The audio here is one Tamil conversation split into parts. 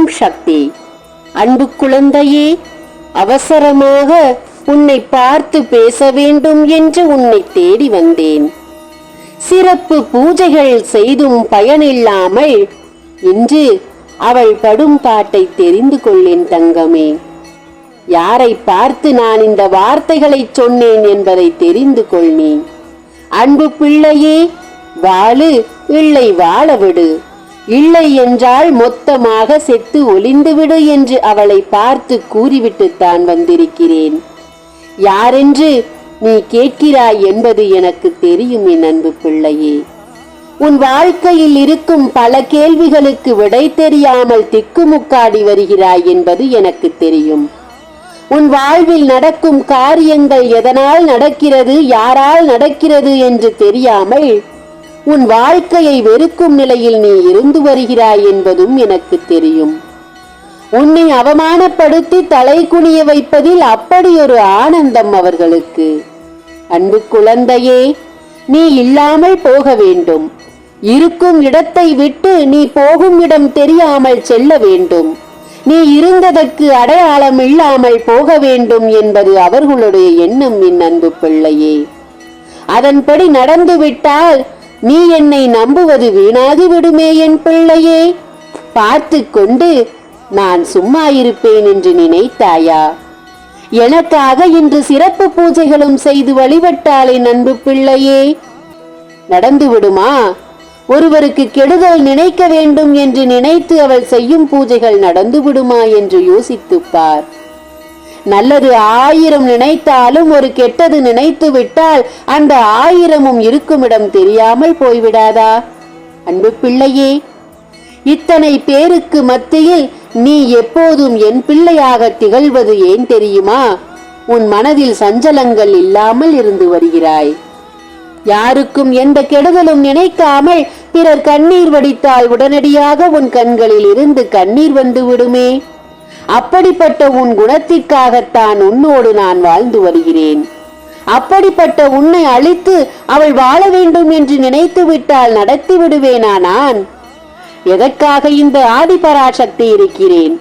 ஓம் சக்தி. அன்பு குழந்தையே அவசரமாக உன்னை பார்த்து பேச வேண்டும் என்று உன்னை தேடி வந்தேன். சிறப்பு பூஜைகள் செய்தும் பயனில்லாமல் இன்று அவள் படும் பாட்டை தெரிந்து கொள்ளேன் தங்கமே. யாரை பார்த்து நான் இந்த வார்த்தைகளை சொன்னேன் என்பதை தெரிந்து கொள் நீ அன்பு பிள்ளையே வாழு இல்லை வாழ விடு இல்லை என்றால் மொத்தமாக செத்து ஒளிந்துவிடு என்று அவளை பார்த்து கூறிவிட்டுத்தான் வந்திருக்கிறேன். யாரென்று நீ கேட்கிறாய் என்பது எனக்கு தெரியும் என் அன்பு பிள்ளையே. உன் வாழ்க்கையில் இருக்கும் பல கேள்விகளுக்கு விடை தெரியாமல் திக்குமுக்காடி வருகிறாய் என்பது எனக்கு தெரியும். உன் வாழ்வில் நடக்கும் காரியங்கள் எதனால் நடக்கிறது யாரால் நடக்கிறது என்று தெரியாமல் உன் வாழ்க்கையை வெறுக்கும் நிலையில் நீ இருந்து வருகிறாய் என்பதும் எனக்கு தெரியும். உன்னை அவமானப்படுத்தி தலை குனிய வைப்பதில் அப்படி ஒரு ஆனந்தம் அவர்களுக்கு. அன்பு குழந்தையே நீ இல்லாமல் போக வேண்டும். இருக்கும் இடத்தை விட்டு நீ போகும் இடம் தெரியாமல் செல்ல வேண்டும். நீ இருந்ததற்கு அடையாளம் இல்லாமல் போக வேண்டும் என்பது அவர்களுடைய எண்ணம் என் அன்பு பிள்ளையே. அதன்படி நடந்துவிட்டால் நீ என்னை நம்புவது வீணாகி விடுமே என் பிள்ளையே. பார்த்து கொண்டு நான் சும்மா இருப்பேன் என்று நினைத்தாயா? எனக்காக இன்று சிறப்பு பூஜைகளும் செய்து வழிபட்டாளே நண்பு பிள்ளையே. நடந்து விடுமா? ஒருவருக்கு கெடுதல் நினைக்க வேண்டும் என்று நினைத்து அவள் செய்யும் பூஜைகள் நடந்து விடுமா என்று யோசித்துப் பார். நல்லது ஆயிரம் நினைத்தாலும் ஒரு கெட்டது நினைத்து விட்டால் அந்த ஆயிரமும் இருக்குமிடம் தெரியாமல் போய்விடாதா? அன்பு பிள்ளையே இத்தனை பேருக்கு மத்தியில் நீ எப்போதும் என் பிள்ளையாக திகழ்வது ஏன் தெரியுமா? உன் மனதில் சஞ்சலங்கள் இல்லாமல் இருந்து வருகிறாய். யாருக்கும் எந்த கெடுதலும் நினைக்காமல் பிறர் கண்ணீர் வடித்தால் உடனடியாக உன் கண்களில் இருந்து கண்ணீர் வந்து விடுமே. அப்படிப்பட்ட உன் குணத்திற்காகத்தான் உன்னோடு நான் வாழ்ந்து வருகிறேன். அப்படிப்பட்ட உன்னை அழித்து அவள் வாழ வேண்டும் என்று நினைத்து விட்டால் நடத்தி விடுவேனா நான்? எதற்காக இந்த ஆதிபராசக்தி இருக்கிறேன்?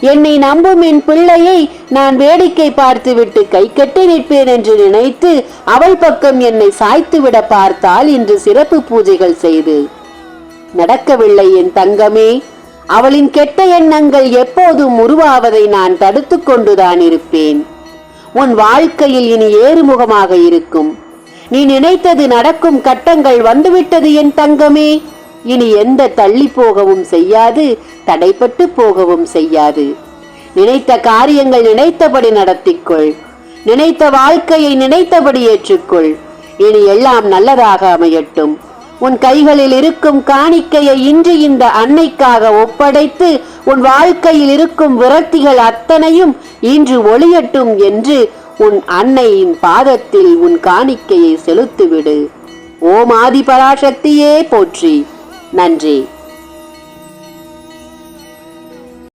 என்னை நம்பும் என் பிள்ளையை நான் வேடிக்கை பார்த்துவிட்டு கை கட்டி நிற்பேன் என்று நினைத்து அவள் பக்கம் என்னை சாய்த்துவிட பார்த்தால் இன்று சிறப்பு பூஜைகள் செய்து. நடக்கவில்லை என் தங்கமே அவளின் கெட்ட எண்ணங்கள் எப்போதும் உருவாவதை நான் தடுத்து கொண்டுதான் இருப்பேன். உன் வாழ்க்கையில் இனி ஏறுமுகமாக இருக்கும். நீ நினைத்தது நடக்கும் கட்டங்கள் வந்துவிட்டது என் தங்கமே. இனி எந்த தள்ளி போகவும் செய்யாது தடைப்பட்டு போகவும் செய்யாது. நினைத்த காரியங்கள் நினைத்தபடி நடத்திக்கொள். நினைத்த வாழ்க்கையை நினைத்தபடி ஏற்றுக்கொள். இனி எல்லாம் நல்லதாக அமையட்டும். உன் கைகளில் இருக்கும் காணிக்கையை இன்று இந்த அன்னைக்காக ஒப்படைத்து உன் வாழ்க்கையில் இருக்கும் விரக்திகள் அத்தனையும் இன்று ஒளியட்டும் என்று உன் அன்னையின் பாதத்தில் உன் காணிக்கையை செலுத்திவிடு. ஓம் ஆதிபராசக்தியே போற்றி. நன்றி.